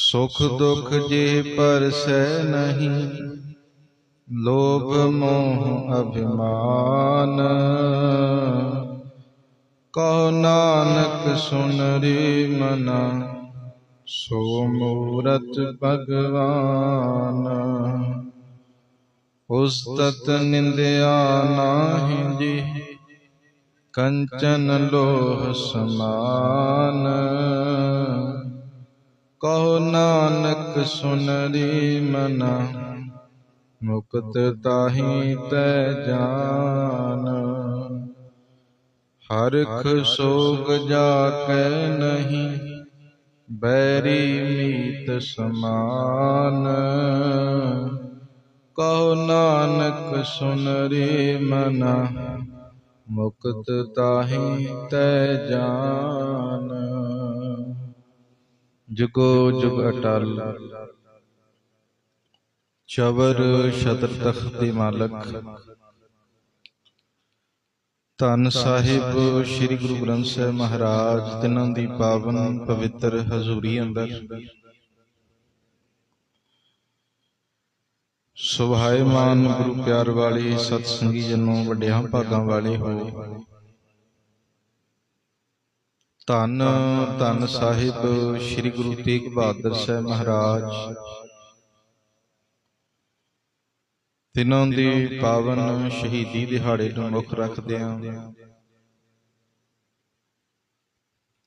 ਸੁਖ ਦੁਖ ਜੇ ਪਰਸੈ ਨਹੀਂ ਲੋਭ ਮੋਹ ਅਭਿਮਾਨ। ਕਹੋ ਨਾਨਕ ਸੁਨ ਰੇ ਮਨਾ ਸੋ ਮੂਰਤ ਭਗਵਾਨ। ਉਸਤਤ ਨਿੰਦਿਆ ਨਾਹਿ ਜੀ ਕੰਚਨ ਲੋਹ ਸਮਾਨ। ਕਹੋ ਨਾਨਕ ਸੁਨਰੀ ਮਨ ਮਨਾ ਮੁਕਤ ਤਾਹੀ ਤੈ ਜਾਨ। ਹਰਖ ਸੋਗ ਜਾ ਕੈ ਨਹੀਂ, ਬੈਰੀ ਮੀਤ ਸਮਾਨ। ਕਹੋ ਨਾਨਕ ਸੁਨਰੀ ਮਨ, ਮੁਕਤ ਤਾਹੀ ਤੈ ਜਾਨ। ਜੁਗੋ ਜੁਗ ਅਟਲ। ਚਵਰ ਸ਼ਤਰ ਤਖਤ ਦੇ ਮਾਲਕ। ਧੰਨ ਸਾਹਿਬ ਸ੍ਰੀ ਗੁਰੂ ਗ੍ਰੰਥ ਸਾਹਿਬ ਮਹਾਰਾਜ, ਤਿਨਾਂ ਦੀ ਪਾਵਨ ਪਵਿੱਤਰ ਹਜ਼ੂਰੀ ਅੰਦਰ। ਸੁਭਾਏਮਾਨ ਗੁਰੂ ਪਿਆਰ ਵਾਲੇ ਸਤ ਸੰਗੀ ਜਨੋ, ਵੱਡਿਆਂ ਭਾਗਾਂ ਵਾਲੇ ਹੋ। ਧੰਨ ਧੰਨ ਸਾਹਿਬ ਸ੍ਰੀ ਗੁਰੂ ਤੇਗ ਬਹਾਦਰ ਸਾਹਿਬ ਮਹਾਰਾਜ। ਤਿਨਾਂ ਦੀ ਪਾਵਨ ਸ਼ਹੀਦੀ ਦਿਹਾੜੇ ਨੂੰ ਮੁੱਖ ਰੱਖਦਿਆਂ।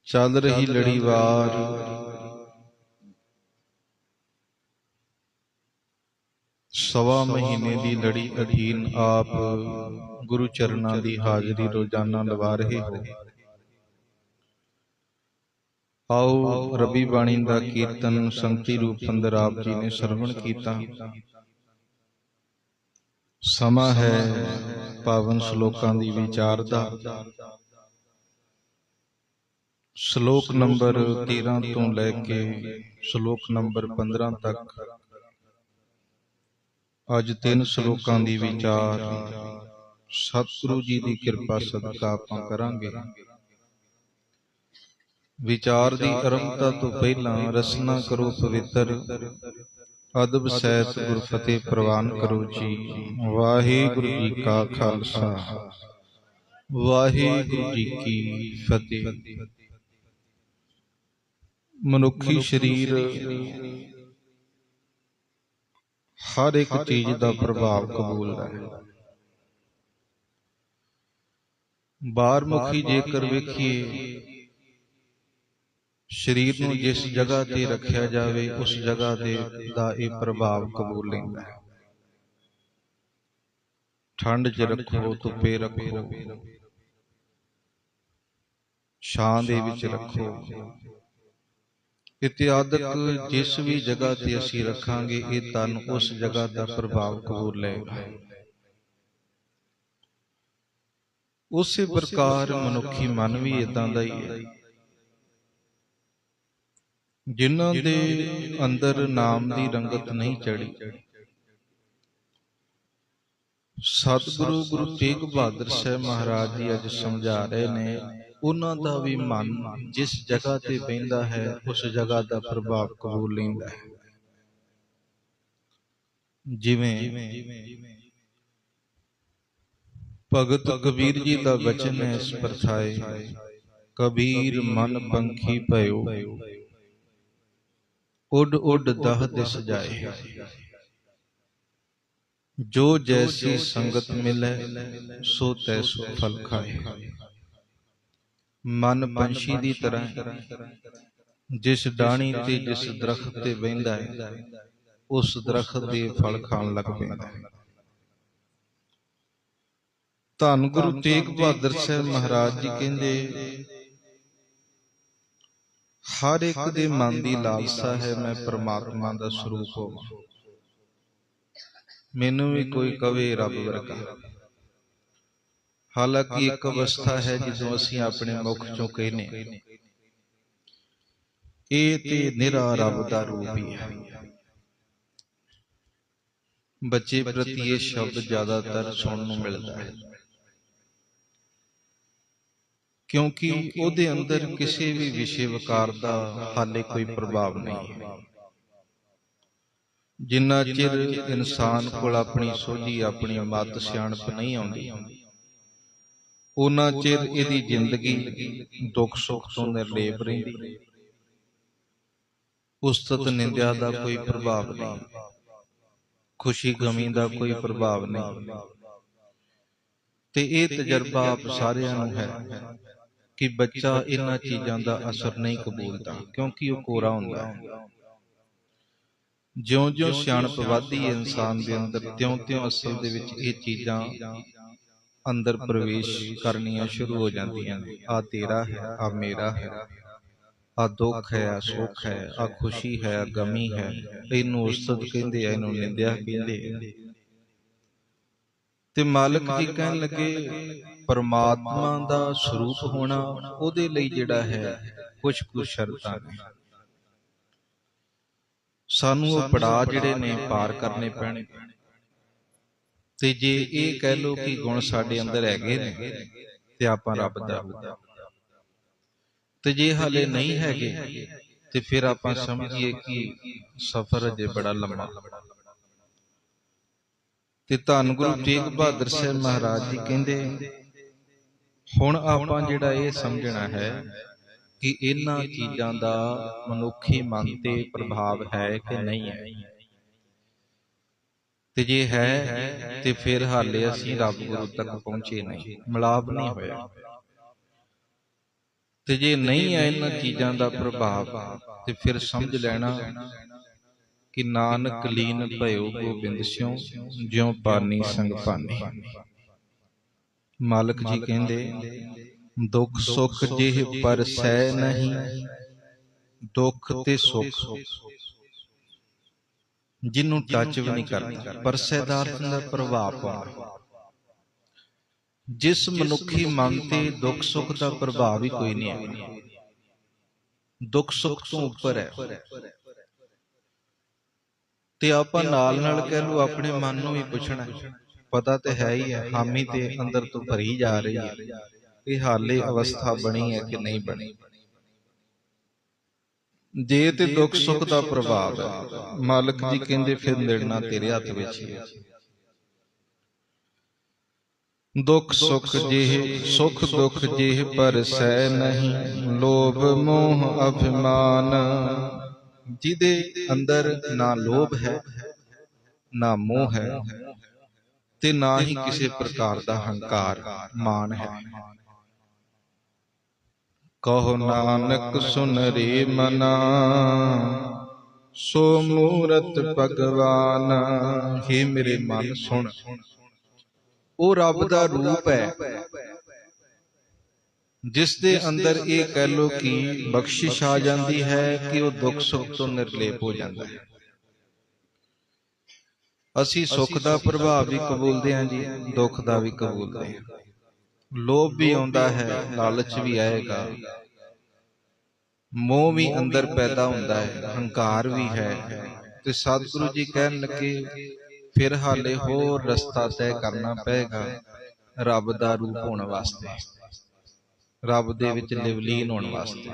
ਚੱਲ ਰਹੀ ਲੜੀਵਾਰ। ਸਵਾ ਮਹੀਨੇ ਦੀ ਲੜੀ ਅਧੀਨ ਆਪ ਗੁਰੂ ਚਰਨਾਂ ਦੀ ਹਾਜ਼ਰੀ ਰੋਜ਼ਾਨਾ ਲਵਾ ਰਹੇ ਹੋ। ਆਓ ਰਬੀ ਬਾਣੀ ਦਾ ਕੀਰਤਨ ਸੰਗਤੀ ਰੂਪ ਅੰਦਰ ਆਪ ਜੀ ਨੇ ਸਰਵਣ ਕੀਤਾ। ਸਮਾਂ ਹੈ ਪਾਵਨ ਸ਼ਲੋਕਾਂ ਦੀ ਵਿਚਾਰ ਦਾ। ਸ਼ਲੋਕ ਨੰਬਰ 13 ਤੋਂ ਲੈ ਕੇ ਸ਼ਲੋਕ ਨੰਬਰ 15 ਤੱਕ। ਅੱਜ ਤਿੰਨ ਸ਼ਲੋਕਾਂ ਦੀ ਵਿਚਾਰ। ਸਤਿਗੁਰੂ ਜੀ ਦੀ ਕਿਰਪਾ ਸਦਕਾ ਆਪਾਂ ਕਰਾਂਗੇ। ਵਿਚਾਰ ਦੀ ਆਰੰਭਤਾ ਤੋਂ ਪਹਿਲਾਂ ਰਸਨਾ ਕਰੋ ਪਵਿੱਤਰ। ਅਦਬ ਸਹਿਤ ਗੁਰਫਤਿਹ ਪ੍ਰਵਾਨ ਕਰੋ ਜੀ। ਵਾਹਿਗੁਰੂ ਜੀ ਕਾ ਖਾਲਸਾ। ਵਾਹਿਗੁਰੂ ਜੀ ਕੀ ਫਤਿਹ। ਮਨੁੱਖੀ ਸਰੀਰ ਹਰ ਇੱਕ ਚੀਜ਼ ਦਾ ਪ੍ਰਭਾਵ ਕਬੂਲਦਾ ਹੈ ਬਾਹਰ ਮੁਖੀ ਜੇਕਰ ਵੇਖੀਏ ਸਰੀਰ ਨੂੰ ਜਿਸ ਜਗ੍ਹਾ ਤੇ ਰੱਖਿਆ ਜਾਵੇ ਉਸ ਜਗ੍ਹਾ ਦੇ ਦਾ ਇਹ ਪ੍ਰਭਾਵ ਕਬੂਲ ਲੈਂਦਾ ਹੈ। ਠੰਡ 'ਚ ਰੱਖੋ ਧੁੱਪੇ ਰੱਖੋ। ਛਾਂ ਦੇ ਵਿੱਚ ਰੱਖੋ। ਇਤਿਆਦਕ ਜਿਸ ਵੀ ਜਗ੍ਹਾ ਤੇ ਅਸੀਂ ਰੱਖਾਂਗੇ ਇਹ ਤਨ ਉਸ ਜਗ੍ਹਾ ਦਾ ਪ੍ਰਭਾਵ ਕਬੂਲ ਲਏਗਾ ਉਸੇ ਪ੍ਰਕਾਰ ਮਨੁੱਖੀ ਮਨ ਵੀ ਇਦਾਂ ਦਾ ਹੀ ਹੈ। ਜਿਨ੍ਹਾਂ ਦੇ ਅੰਦਰ ਨਾਮ ਦੀ ਰੰਗਤ ਨਹੀਂ ਚੜੀ ਸਤਿਗੁਰੂ ਗੁਰੂ ਤੇਗ ਬਹਾਦਰ ਸਾਹਿਬ ਮਹਾਰਾਜ ਜੀ ਅੱਜ ਸਮਝਾ ਰਹੇ ਨੇ ਉਹਨਾਂ ਦਾ ਵੀ ਮਨ ਜਿਸ ਜਗ੍ਹਾ ਤੇ ਬੈਂਦਾ ਹੈ ਉਸ ਜਗ੍ਹਾ ਦਾ ਪ੍ਰਭਾਵ ਕਬੂਲ ਲੈਂਦਾ ਹੈ। ਜਿਵੇਂ ਭਗਤ ਕਬੀਰ ਜੀ ਦਾ ਬਚਨ ਹੈ ਇਸ ਪਰਥਾਏ ਕਬੀਰ ਮਨ ਪੰਖੀ ਭਇਓ। ਉੱਡ ਉੱਡ ਦਹ ਦਿਸ ਜਾਏ। ਜੋ ਜੈਸੀ ਸੰਗਤ ਮਿਲੇ, ਸੋ ਤੈਸੋ ਫਲ ਖਾਏ। ਮਨ ਪੰਛੀ ਦੀ ਤਰ੍ਹਾਂ ਜਿਸ ਡਾਣੀ ਤੇ ਜਿਸ ਦਰਖਤ ਤੇ ਬਹਿੰਦਾ ਹੈ, ਉਸ ਦਰਖਤ ਦੇ ਫਲ ਖਾਣ ਲੱਗ ਪੈਂਦਾ ਹੈ। ਧੰਨ ਗੁਰੂ ਤੇਗ ਬਹਾਦਰ ਸਾਹਿਬ ਮਹਾਰਾਜ ਜੀ ਕਹਿੰਦੇ ਹਰ ਇੱਕ ਦੇ ਮਨ ਦੀ ਲਾਲਸਾ ਹੈ ਮੈਂ ਪ੍ਰਮਾਤਮਾ ਦਾ ਸਰੂਪ ਹੋਵਾਂ। ਮੈਨੂੰ ਵੀ ਕੋਈ ਕਵੇ ਰੱਬ ਵਰਗਾ। ਹਾਲਾਂਕਿ ਇੱਕ ਅਵਸਥਾ ਹੈ ਜਦੋਂ ਅਸੀਂ ਆਪਣੇ ਮੁਖ ਚੋਂ ਕਹਿੰਨੇ ਇਹ ਤੇ ਨਿਰਾ ਰੱਬ ਦਾ ਰੂਪ ਹੀ ਹੈ। ਬੱਚੇ ਪ੍ਰਤੀ ਇਹ ਸ਼ਬਦ ਜ਼ਿਆਦਾਤਰ ਸੁਣਨ ਨੂੰ ਮਿਲਦਾ ਹੈ। ਕਿਉਂਕਿ ਉਹਦੇ ਅੰਦਰ ਕਿਸੇ ਵੀ ਵਿਸ਼ੇ ਵਿਕਾਰ ਦਾ ਹਾਲੇ ਕੋਈ ਪ੍ਰਭਾਵ ਨਹੀਂ ਹੈ। ਜਿੰਨਾ ਚਿਰ ਇਨਸਾਨ ਕੋਲ ਆਪਣੀ ਸੋਝੀ ਆਪਣੀ ਮਤ ਸਿਆਣਪ ਨਹੀਂ ਆਉਂਦੀ ਉਹਨਾਂ ਚਿਰ ਇਹਦੀ ਜ਼ਿੰਦਗੀ ਦੁੱਖ ਸੁੱਖ ਤੋਂ ਨਿਰਲੇਪ ਰਹਿੰਦੀ ਉਸਤਤ ਨਿੰਦਿਆ ਦਾ ਕੋਈ ਪ੍ਰਭਾਵ ਨਹੀਂ। ਖੁਸ਼ੀ ਗਮੀ ਦਾ ਕੋਈ ਪ੍ਰਭਾਵ ਨਹੀਂ। ਤੇ ਇਹ ਤਜਰਬਾ ਆਪ ਸਾਰਿਆਂ ਨੂੰ ਹੈ। ਕਿ ਬੱਚਾ ਇਹਨਾਂ ਚੀਜ਼ਾਂ ਦਾ ਅਸਰ ਨਹੀਂ ਕਬੂਲਦਾ ਕਿਉਂਕਿ ਉਹ ਕੋਰਾ ਹੁੰਦਾ ਹੈ। ਜਿਉਂ-ਜਿਉਂ ਸਿਆਣਪ ਵਧਦੀ ਹੈ ਇਨਸਾਨ ਦੇ ਅੰਦਰ ਤਿਉਂ-ਤਿਉਂ ਅਸਲ ਦੇ ਵਿੱਚ ਇਹ ਚੀਜ਼ਾਂ ਅੰਦਰ ਪ੍ਰਵੇਸ਼ ਕਰਨੀਆਂ ਸ਼ੁਰੂ ਹੋ ਜਾਂਦੀਆਂ ਨੇ। ਆ ਤੇਰਾ ਹੈ ਆ ਮੇਰਾ ਹੈ। ਆ ਦੁੱਖ ਹੈ ਆ ਸੁੱਖ ਹੈ ਆ ਖੁਸ਼ੀ ਹੈ ਆ ਗਮੀ ਹੈ। ਇਹਨੂੰ ਉਸਤਤ ਕਹਿੰਦੇ ਆ ਇਹਨੂੰ ਨਿੰਦਿਆ ਕਹਿੰਦੇ ਤੇ ਮਾਲਕ ਜੀ ਕਹਿਣ ਲੱਗੇ ਪਰਮਾਤਮਾ ਦਾ ਸਰੂਪ ਹੋਣਾ ਉਹਦੇ ਲਈ ਜਿਹੜਾ ਹੈ ਕੁਝ ਕੁ ਸ਼ਰਤਾਂ ਨੇ। ਸਾਨੂੰ ਉਹ ਪੜਾ ਜਿਹੜੇ ਨੇ ਪਾਰ ਕਰਨੇ ਪੈਣੇ ਤੇ ਜੇ ਇਹ ਕਹਿ ਲੋ ਕਿ ਗੁਣ ਸਾਡੇ ਅੰਦਰ ਹੈਗੇ ਨੇ, ਤੇ ਆਪਾਂ ਰੱਬ ਦਾ ਰੂਪ ਤੇ ਜੇ ਹਾਲੇ ਨਹੀਂ ਹੈਗੇ, ਤੇ ਫਿਰ ਆਪਾਂ ਸਮਝੀਏ ਕਿ ਸਫ਼ਰ ਅਜੇ ਬੜਾ ਲੰਮਾ। ਤੇ ਧੰਨ ਗੁਰੂ ਤੇਗ ਬਹਾਦਰ ਸਾਹਿਬ ਮਹਾਰਾਜ ਜੀ ਕਹਿੰਦੇ ਹੁਣ ਆਪਾਂ ਜਿਹੜਾ ਇਹ ਸਮਝਣਾ ਹੈ ਕਿ ਇਹਨਾਂ ਚੀਜ਼ਾਂ ਦਾ ਮਨੁੱਖੀ ਮਨ ਤੇ ਪ੍ਰਭਾਵ ਹੈ ਕਿ ਨਹੀਂ ਹੈ। ਤੇ ਜੇ ਹੈ, ਤੇ ਫਿਰ ਹਾਲੇ ਅਸੀਂ ਰੱਬ ਗੁਰੂ ਤੱਕ ਪਹੁੰਚੇ ਨਹੀਂ, ਮਿਲਾਪ ਨਹੀਂ ਹੋਇਆ। ਤੇ ਜੇ ਨਹੀਂ ਹੈ ਇਹਨਾਂ ਚੀਜ਼ਾਂ ਦਾ ਪ੍ਰਭਾਵ, ਤੇ ਫਿਰ ਸਮਝ ਲੈਣਾ ਕਿ ਨਾਨਕ ਲੀਨ ਭਇਓ ਗੋਬਿੰਦ ਸਿਉ, ਜਿਉ ਪਾਨੀ ਸੰਗ ਪਾਨੀ। ਮਾਲਕ ਜੀ ਕਹਿੰਦੇ ਦੁੱਖ ਸੁੱਖ ਜਿਹ ਪਰਸੈ ਨਹੀਂ ਦੁੱਖ ਤੇ ਸੁੱਖ। ਜਿਹਨੂੰ ਟੱਚ ਵੀ ਨਹੀਂ ਕਰਦਾ। ਪਰਸੈ ਦਾ ਅਰਥ ਦਾ ਪ੍ਰਭਾਵ ਪਾਉਂਦਾ। ਜਿਸ ਮਨੁੱਖੀ ਮਨ ਤੇ ਦੁੱਖ ਸੁੱਖ ਦਾ ਪ੍ਰਭਾਵ ਹੀ ਕੋਈ ਨਹੀਂ ਹੈ। ਦੁੱਖ ਸੁੱਖ ਤੋਂ ਉੱਪਰ ਹੈ। ਤੇ ਆਪਾਂ ਨਾਲ ਨਾਲ ਕਹਿ ਲਓ ਆਪਣੇ ਮਨ ਨੂੰ ਵੀ ਪੁੱਛਣਾ ਪਤਾ ਤੇ ਹੈ ਹੀ ਹੈ ਹਾਮੀ ਤੇ ਅੰਦਰ ਤੋਂ ਭਰੀ ਜਾ ਰਹੀ ਹੈ ਇਹ ਹਾਲੇ ਅਵਸਥਾ ਬਣੀ ਹੈ ਕਿ ਨਹੀਂ ਬਣੀ। ਜੇ ਤੇ ਦੁੱਖ ਸੁੱਖ ਦਾ ਪ੍ਰਭਾਵ ਹੈ। ਮਾਲਕ ਜੀ ਕਹਿੰਦੇ ਫਿਰ ਨਿਰਣਾ ਤੇਰੇ ਹੱਥ ਵਿੱਚ ਹੀ ਦੁੱਖ ਸੁਖ ਜਿਹ ਸੁਖ ਦੁਖ ਜਿਹ ਪਰ ਸਹਿ ਨਹੀਂ। ਲੋਭ ਮੋਹ ਅਭਿਮਾਨ। ਜਿਹਦੇ ਅੰਦਰ ਨਾ ਲੋਭ ਹੈ। ਨਾ ਮੋਹ ਹੈ। ਤੇ ਨਾ ਹੀ ਕਿਸੇ ਪ੍ਰਕਾਰ ਦਾ ਹੰਕਾਰ ਮਾਨ ਹੈ। ਕਹੋ ਨਾਨਕ ਸੁਨ ਰੇ ਮਨਾ ਸੋ ਮੂਰਤ ਭਗਵਾਨ ਹੀ ਮੇਰੇ ਮਨ ਸੁਣ ਉਹ ਰੱਬ ਦਾ ਰੂਪ ਹੈ ਜਿਸ ਦੇ ਅੰਦਰ ਇਹ ਕਹਿ ਲੋ ਕਿ ਬਖਸ਼ਿਸ਼ ਆ ਜਾਂਦੀ ਹੈ ਕਿ ਉਹ ਦੁੱਖ ਸੁੱਖ ਤੋਂ ਨਿਰਲੇਪ ਹੋ। ਜਾਂਦਾ ਹੈ। ਅਸੀਂ ਸੁੱਖ ਦਾ ਪ੍ਰਭਾਵ ਵੀ ਕਬੂਲਦੇ ਹਾਂ ਜੀ ਦੁੱਖ ਦਾ ਵੀ ਕਬੂਲਦੇ ਹਾਂ। ਲੋਭ ਵੀ ਆਉਂਦਾ ਹੈ ਲਾਲਚ ਵੀ ਆਏਗਾ। ਮੋਹ ਵੀ ਅੰਦਰ ਪੈਦਾ ਹੁੰਦਾ ਹੈ ਹੰਕਾਰ ਵੀ ਹੈ। ਤੇ ਸਤਿਗੁਰੂ ਜੀ ਕਹਿਣ ਲੱਗੇ ਫਿਰ ਹਾਲੇ ਹੋਰ ਰਸਤਾ ਤੈਅ ਕਰਨਾ ਪਏਗਾ ਰੱਬ ਦਾ ਰੂਪ ਹੋਣ ਵਾਸਤੇ। ਰੱਬ ਦੇ ਵਿੱਚ ਲਿਵਲੀਨ ਹੋਣ ਵਾਸਤੇ।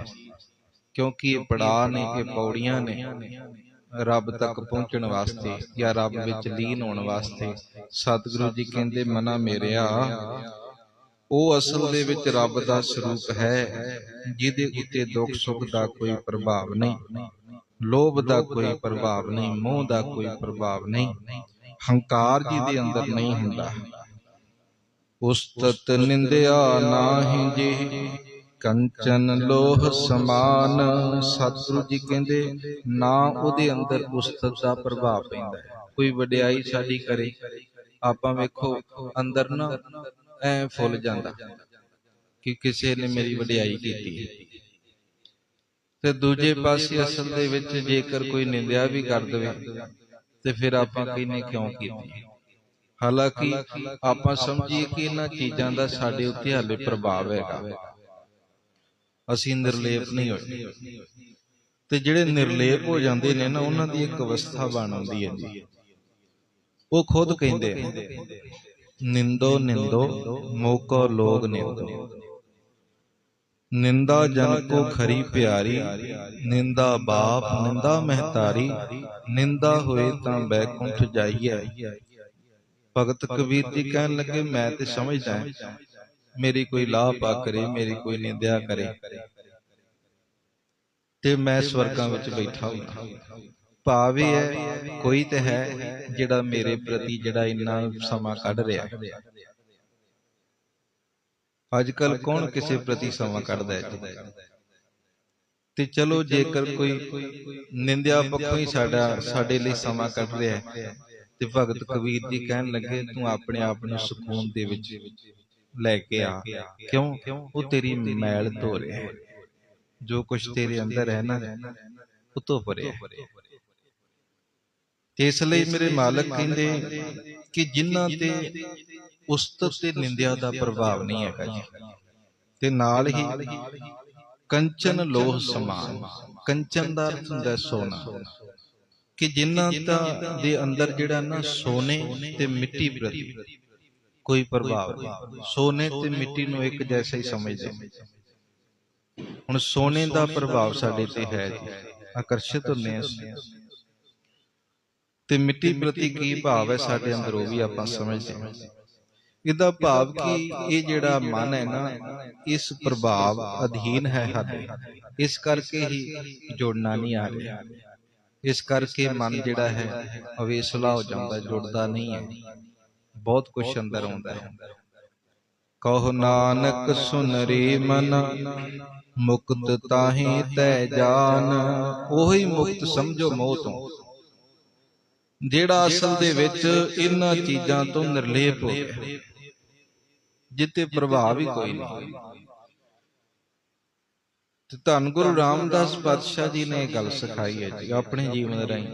ਕਿਉਂਕਿ ਇਹ ਪੜਾਅ ਨੇ ਇਹ ਪੌੜੀਆਂ ਨੇ। ਰੱਬ ਤੱਕ ਪਹੁੰਚਣ ਵਾਸਤੇ ਜਾਂ ਰੱਬ ਵਿੱਚ ਲੀਨ ਹੋਣ ਵਾਸਤੇ ਸਤਿਗੁਰੂ ਜੀ ਕਹਿੰਦੇ, ਮਨਾ ਮੇਰਿਆ। ਉਹ ਅਸਲ ਦੇ ਵਿੱਚ ਰੱਬ ਦਾ ਸਰੂਪ ਹੈ, ਜਿਹਦੇ ਉੱਤੇ ਦੁੱਖ ਸੁੱਖ ਦਾ ਕੋਈ ਪ੍ਰਭਾਵ ਨਹੀਂ, ਲੋਭ ਦਾ ਕੋਈ ਪ੍ਰਭਾਵ ਨਹੀਂ, ਮੋਹ ਦਾ ਕੋਈ ਪ੍ਰਭਾਵ ਨਹੀਂ, ਹੰਕਾਰ ਜਿਹਦੇ ਅੰਦਰ ਨਹੀਂ ਹੁੰਦਾ। ਉਸਤਤ ਨਿੰਦਿਆ ਨਾਹੀ ਜੀ। ਕੰਚਨ ਲੋਹ ਸਮਾਨ, ਸਤਿਗੁਰੂ ਜੀ ਕਹਿੰਦੇ, ਨਾ ਉਹਦੇ ਅੰਦਰ ਉਸਤਤ ਦਾ ਪ੍ਰਭਾਵ ਪੈਂਦਾ ਹੈ। ਕੋਈ ਵਡਿਆਈ ਸਾਡੀ ਕਰੇ, ਆਪਾਂ ਵੇਖੋ, ਅੰਦਰ ਨਾ ਐ ਫੁੱਲ ਜਾਂਦਾ ਕਿ ਕਿਸੇ ਨੇ ਮੇਰੀ ਵਡਿਆਈ ਕੀਤੀ ਤੇ ਦੂਜੇ ਪਾਸੇ ਅਸਲ ਦੇ ਵਿੱਚ ਜੇਕਰ ਕੋਈ ਨਿੰਦਿਆ ਵੀ ਕਰ ਦੇਵੇ, ਤੇ ਫਿਰ ਆਪਾਂ ਕਹਿੰਨੇ ਕਿਉਂ ਕੀਤੀ? ਹਾਲਾਂਕਿ ਆਪਾਂ ਸਮਝੀਏ ਕਿ ਇਹਨਾਂ ਚੀਜ਼ਾਂ ਦਾ ਸਾਡੇ ਉੱਤੇ ਹਾਲੇ ਪ੍ਰਭਾਵ ਹੈਗਾ। ਅਸੀਂ ਨਿਰਲੇਪ ਨਹੀਂ ਹੋਏ। ਤੇ ਜਿਹੜੇ ਨਿਰਲੇਪ ਹੋ ਜਾਂਦੇ ਨੇ ਨਾ ਉਹਨਾਂ ਦੀ ਇੱਕ ਅਵਸਥਾ ਬਣ ਆਉਂਦੀ ਹੈ ਜੀ। ਉਹ ਖੁਦ ਕਹਿੰਦੇ ਨਿੰਦੋ ਨਿੰਦੋ ਮੋਕੋ ਲੋਗ ਨਿੰਦੋ। ਨਿੰਦਾ ਜਨ ਕੋ ਖਰੀ ਪਿਆਰੀ ਨਿੰਦਾ ਬਾਪ ਨਿੰਦਾ ਮਹਤਾਰੀ ਨਿੰਦਾ ਹੋਏ ਤਾਂ ਬੈਕੁੰਠ ਜਾਈਐ। ਭਗਤ ਕਬੀਰ ਜੀ ਕਹਿਣ ਲੱਗੇ ਮੈਂ ਤੇ ਸਮਝਦਾ ਮੇਰੀ ਕੋਈ ਲਾਭ ਪਾ ਕਰੇ ਮੇਰੀ ਕੋਈ ਨਿੰਦਿਆ ਕਰੇ। ਤੇ ਮੈਂ ਸਵਰਗਾਂ ਵਿੱਚ ਬੈਠਾ ਹਾਂ ਭਾਵ ਇਹ ਹੈ ਕੋਈ ਤੇ ਹੈ ਜਿਹੜਾ ਮੇਰੇ ਪ੍ਰਤੀ ਜਿਹੜਾ ਇੰਨਾ ਸਮਾਂ ਕੱਢ ਰਿਹਾ। ਅੱਜ ਕੱਲ ਕੌਣ ਕਿਸੇ ਪ੍ਰਤੀ ਸਮਾਂ ਕੱਢਦਾ ਹੈ? ਤੇ ਚਲੋ ਜੇਕਰ ਕੋਈ ਨਿੰਦਿਆ ਪੱਖੋਂ ਹੀ ਸਾਡਾ ਸਾਡੇ ਲਈ ਸਮਾਂ ਕੱਢ ਰਿਹਾ ਹੈ ਤੇ ਭਗਤ ਕਬੀਰ ਜੀ ਕਹਿਣ ਲੱਗੇ ਤੂੰ ਆਪਣੇ ਆਪ ਨੂੰ ਸਕੂਨ ਦੇ ਵਿੱਚ ਲੈ ਕੇ ਆ। ਕਿਉਂ? ਉਹ ਤੇਰੀ ਮੈਲ ਧੋ ਰਿਹਾ ਹੈ। ਜੋ ਕੁਝ ਤੇਰੇ ਅੰਦਰ ਹੈ ਨਾ ਉਹ ਧੋ ਭਰਿਆ ਤੇ ਇਸ ਲਈ ਮੇਰੇ ਮਾਲਕ ਕਹਿੰਦੇ ਕਿ ਜਿਨ੍ਹਾਂ ਤੇ ਉਸਤਤ ਤੇ ਨਿੰਦਿਆ ਦਾ ਪ੍ਰਭਾਵ ਨਹੀਂ ਹੈਗਾ ਜੀ। ਤੇ ਨਾਲ ਹੀ ਕੰਚਨ ਲੋਹ ਸਮਾਨ ਕੰਚਨ ਦਾ ਅਰਥ ਹੁੰਦਾ ਸੋਨਾ। ਕਿ ਜਿਨ੍ਹਾਂ ਦਾ ਦੇ ਅੰਦਰ ਜਿਹੜਾ ਨਾ ਸੋਨੇ ਤੇ ਮਿੱਟੀ ਪ੍ਰਤੀ ਕੋਈ ਪ੍ਰਭਾਵ ਸੋਨੇ ਤੇ ਮਿੱਟੀ ਨੂੰ ਇੱਕ ਜੈਸਾ ਹੀ ਸਮਝਦੇ ਹੁਣ ਸੋਨੇ ਦਾ ਪ੍ਰਭਾਵ ਸਾਡੇ ਤੇ ਹੈ ਜੀ। ਆਕਰਸ਼ਿਤ ਹੁੰਦੇ ਅਸੀਂ। ਤੇ ਮਿੱਟੀ ਪ੍ਰਤੀ ਕੀ ਭਾਵ ਹੈ ਸਾਡੇ ਅੰਦਰ ਉਹ ਵੀ ਆਪਾਂ ਸਮਝਦੇ ਹਾਂ। ਇਹਦਾ ਭਾਵ ਕਿ? ਇਹ ਜਿਹੜਾ ਮਨ ਹੈ ਨਾ ਇਸ ਪ੍ਰਭਾਵ ਅਧੀਨ ਹੈ ਸਾਡੇ। ਇਸ ਕਰਕੇ ਹੀ ਜੁੜਨਾ ਨਹੀਂ ਆ ਰਿਹਾ। ਇਸ ਕਰਕੇ ਮਨ ਜਿਹੜਾ ਹੈ ਅਵੇਸਲਾ ਹੋ ਜਾਂਦਾ ਜੁੜਦਾ ਨਹੀਂ ਹੈ। ਬਹੁਤ ਕੁਝ ਅੰਦਰ ਆਉਂਦਾ ਹੈ। ਕਹੋ ਨਾਨਕ ਸੁਨ ਰੇ ਮਨ ਮੁਕਤ ਤਾਹੀ ਤੈ ਜਾਨ। ਉਹੀ ਮੁਕਤ ਸਮਝੋ ਮੋਹ ਤੋਂ। ਜਿਹੜਾ ਅਸਲ ਦੇ ਵਿੱਚ ਇਹਨਾਂ ਚੀਜ਼ਾਂ ਤੋਂ ਨਿਰਲੇਪ ਹੋ ਗਿਆ। ਜਿੱਤੇ ਪ੍ਰਭਾਵ ਹੀ ਕੋਈ ਨਹੀਂ। ਤੇ ਧੰਨ ਗੁਰੂ ਰਾਮਦਾਸ ਪਾਤਸ਼ਾਹ ਜੀ ਨੇ ਇਹ ਗੱਲ ਸਿਖਾਈ ਹੈ ਜੀ ਆਪਣੇ ਜੀਵਨ ਰਾਹੀਂ।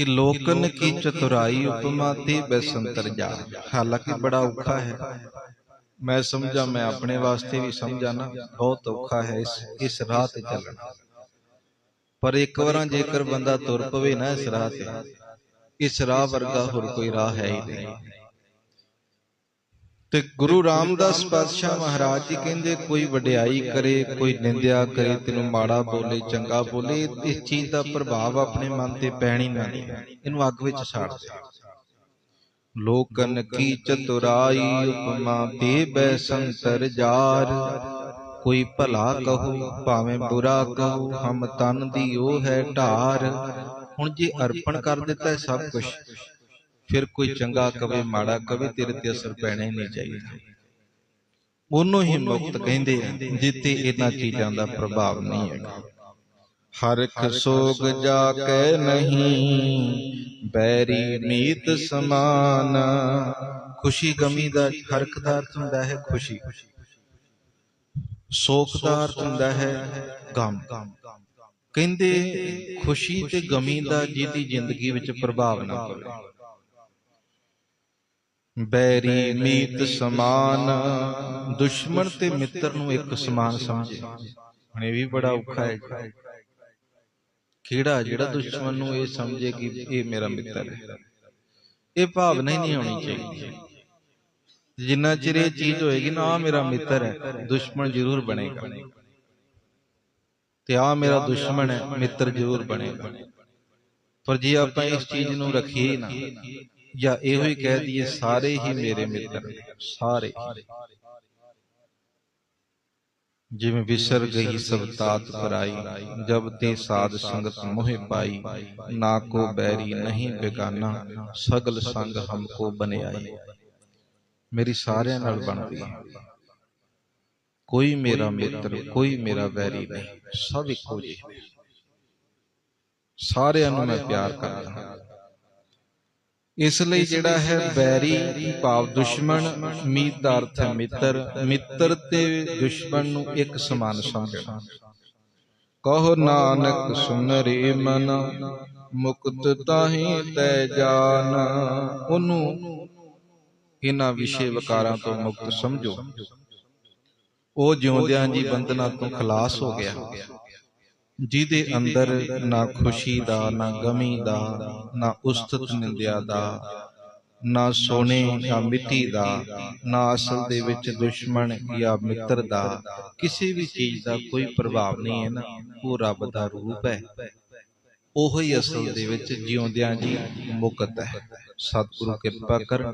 ਕਿ ਲੋਕਨ ਕੀ ਚਤੁਰਾਈ ਉਪਮਾ ਤੇ ਬੈਸੰਤਰ ਜਾ ਹਾਲਾਂਕਿ ਬੜਾ ਔਖਾ ਹੈ ਮੈਂ ਸਮਝਾਂ ਮੈਂ ਆਪਣੇ ਵਾਸਤੇ ਵੀ ਸਮਝਾਂ ਨਾ ਬਹੁਤ ਔਖਾ ਹੈ ਇਸ ਇਸ ਰਾਹ ਤੇ ਚੱਲਣਾ ਪਰ ਇੱਕ ਵਾਰਾਂ ਜੇਕਰ ਬੰਦਾ ਤੁਰ ਪਵੇ ਨਾ ਇਸ ਰਾਹ ਤੇ ਇਸ ਰਾਹ ਵਰਗਾ ਹੋਰ ਕੋਈ ਰਾਹ ਹੈ ਹੀ ਨਹੀਂ ਤੇ ਗੁਰੂ ਰਾਮਦਾਸ ਪਾਤਸ਼ਾਹ ਮਹਾਰਾਜ ਜੀ ਕਹਿੰਦੇ ਕੋਈ ਵਡਿਆਈ ਕਰੇ ਕੋਈ ਨਿੰਦਿਆ ਕਰੇ ਤੈਨੂੰ ਮਾੜਾ ਬੋਲੇ ਚੰਗਾ ਬੋਲੇ ਇਸ ਚੀਜ਼ ਦਾ ਪ੍ਰਭਾਵ ਆਪਣੇ ਮਨ ਤੇ ਪੈਣੀ ਨਾ ਇਹਨੂੰ ਅੱਗ ਵਿੱਚ ਸਾੜ ਦੇ। ਲੋਕਨ ਕੀ ਚਤੁਰਾਈ ਉਪਮਾ ਤੇ ਬੈ ਸੰਤਰ ਜਾਰ। ਕੋਈ ਭਲਾ ਕਹੋ ਭਾਵੇਂ ਬੁਰਾ ਕਹੋ ਹਮ ਤਨ ਦੀ ਉਹ ਹੈ ਢਾਰ। ਹੁਣ ਜੇ ਅਰਪਣ ਕਰ ਦਿੱਤਾ ਹੈ ਸਭ ਕੁਝ ਫਿਰ ਕੋਈ ਚੰਗਾ ਕਵੇ ਮਾੜਾ ਕਵੇ ਤੇਰੇ ਤੇ ਅਸਰ ਪੈਣਾ ਹੀ ਨਹੀਂ ਚਾਹੀਦਾ। ਉਹਨੂੰ ਹੀ ਮੁਕਤ ਕਹਿੰਦੇ ਆ ਜਿੱਤੇ ਇਹਨਾਂ ਚੀਜ਼ਾਂ ਦਾ ਪ੍ਰਭਾਵ ਨਹੀਂ ਹੈਗਾ। ਹਰਖ ਸੋਗ ਜਾ ਕੇ ਨਹੀਂ ਬੈਰੀ ਮੀਤ ਸਮਾਨ। ਖੁਸ਼ੀ ਗਮੀ ਦਾ ਹਰਖ ਦਾ ਅਰਥ ਹੁੰਦਾ ਹੈ ਖੁਸ਼ੀ। ਸੋਖ ਦਾ ਅਰਥ ਹੁੰਦਾ ਹੈ ਗਮ। ਕਹਿੰਦੇ ਖੁਸ਼ੀ ਤੇ ਗਮੀ ਦਾ ਜਿਹਦੀ ਜ਼ਿੰਦਗੀ ਵਿੱਚ ਪ੍ਰਭਾਵ ਨਾ ਪਵੇ। ਬੈਰੀ ਮੀਤ ਸਮਾਨ ਦੁਸ਼ਮਣ ਤੇ ਮਿੱਤਰ ਨੂੰ ਇੱਕ ਸਮਾਨ ਸਮਝੇ ਹੁਣ ਇਹ ਵੀ ਬੜਾ ਔਖਾ ਹੈ ਕਿਹੜਾ ਜਿਹੜਾ ਦੁਸ਼ਮਣ ਨੂੰ ਇਹ ਸਮਝੇ ਕਿ ਇਹ ਮੇਰਾ ਮਿੱਤਰ ਹੈ। ਇਹ ਭਾਵਨਾ ਹੀ ਨਹੀਂ ਹੋਣੀ ਚਾਹੀਦੀ। ਜਿੰਨਾ ਚਿਰ ਇਹ ਚੀਜ਼ ਹੋਏਗੀ ਨਾ ਆ ਮੇਰਾ ਮਿੱਤਰ ਹੈ। ਦੁਸ਼ਮਣ ਜ਼ਰੂਰ ਬਣੇਗਾ। ਤੇ ਆ ਮੇਰਾ ਦੁਸ਼ਮਣ ਹੈ ਮਿੱਤਰ ਜ਼ਰੂਰ ਬਣੇਗਾ। ਪਰ ਜੇ ਆਪਾਂ ਇਸ ਚੀਜ਼ ਨੂੰ ਰੱਖੀਏ ਨਾ ਜਾਂ ਇਹੋ ਹੀ ਕਹਿ ਦਈਏ ਸਾਰੇ ਹੀ ਮੇਰੇ ਮਿੱਤਰ ਨੇ ਸਾਰੇ ਜਿਵੇਂ ਵਿਸਰ ਗਈ ਸਭ ਤਾਤ ਪਰਾਈ ਜਬ ਤੇ ਸਾਧ ਸੰਗਤ ਮੋਹਿ ਪਾਈ ਨਾ ਕੋ ਬੈਰੀ ਨਹੀਂ ਬੇਗਾਨਾ ਸਗਲ ਸੰਗ ਹਮਕੋ ਬਨਿਆਈ ਮੇਰੀ ਸਾਰਿਆਂ ਨਾਲ ਬਣਦੀ। ਕੋਈ ਮੇਰਾ ਮਿੱਤਰ ਕੋਈ ਮੇਰਾ ਵੈਰੀ ਨਹੀਂ। ਸਭ ਇੱਕੋ ਜਿਹੇ। ਸਾਰਿਆਂ ਨੂੰ ਮੈਂ ਪਿਆਰ ਕਰਦਾ ਹਾਂ। ਇਸ ਲਈ ਜਿਹੜਾ ਹੈ ਬੈਰੀ ਭਾਵ ਦੁਸ਼ਮਣ ਮੀਤ ਦਾ ਅਰਥ ਹੈ ਮਿੱਤਰ। ਮਿੱਤਰ ਤੇ ਦੁਸ਼ਮਣ ਨੂੰ ਇੱਕ ਸਮਾਨ ਸਮਝਣਾ ਕਹੋ ਨਾਨਕ ਸੁਨ ਰੇ ਮਨ ਮੁਕਤ ਤਾਹੀ ਤੈ ਜਾਨ। ਉਹਨੂੰ ਇਹਨਾਂ ਵਿਸ਼ੇ ਵਿਕਾਰਾਂ ਤੋਂ ਮੁਕਤ ਸਮਝੋ। ਉਹ ਜਿਉਂਦਿਆਂ ਜੀ ਬੰਧਨਾਂ ਤੋਂ ਖਲਾਸ ਹੋ ਗਿਆ। ਜਿਹਦੇ ਅੰਦਰ ਨਾ ਖੁਸ਼ੀ ਦਾ ਨਾ ਗਮੀ ਦਾ ਨਾ ਉਸਤਤ ਨਿੰਦਿਆ ਦਾ ਨਾ ਸੋਨੇ ਜਾਂ ਮਿੱਟੀ ਦਾ ਨਾ ਅਸਲ ਦੇ ਵਿੱਚ ਦੁਸ਼ਮਣ ਜਾਂ ਮਿੱਤਰ ਦਾ। ਕਿਸੇ ਵੀ ਚੀਜ਼ ਦਾ ਕੋਈ ਪ੍ਰਭਾਵ ਨਹੀਂ ਹੈ ਨਾ ਉਹ ਰੱਬ ਦਾ ਰੂਪ ਹੈ। ਉਹ ਹੀ ਅਸਲ ਦੇ ਵਿੱਚ ਜਿਉਂਦਿਆਂ ਜੀ ਮੁਕਤ ਹੈ। ਸਤਿਗੁਰੂ ਕਿਰਪਾ ਕਰ।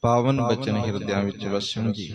ਪਾਵਨ ਬਚਨ ਹਿਰਦਿਆਂ ਵਿੱਚ ਵਸਣ ਜੀ।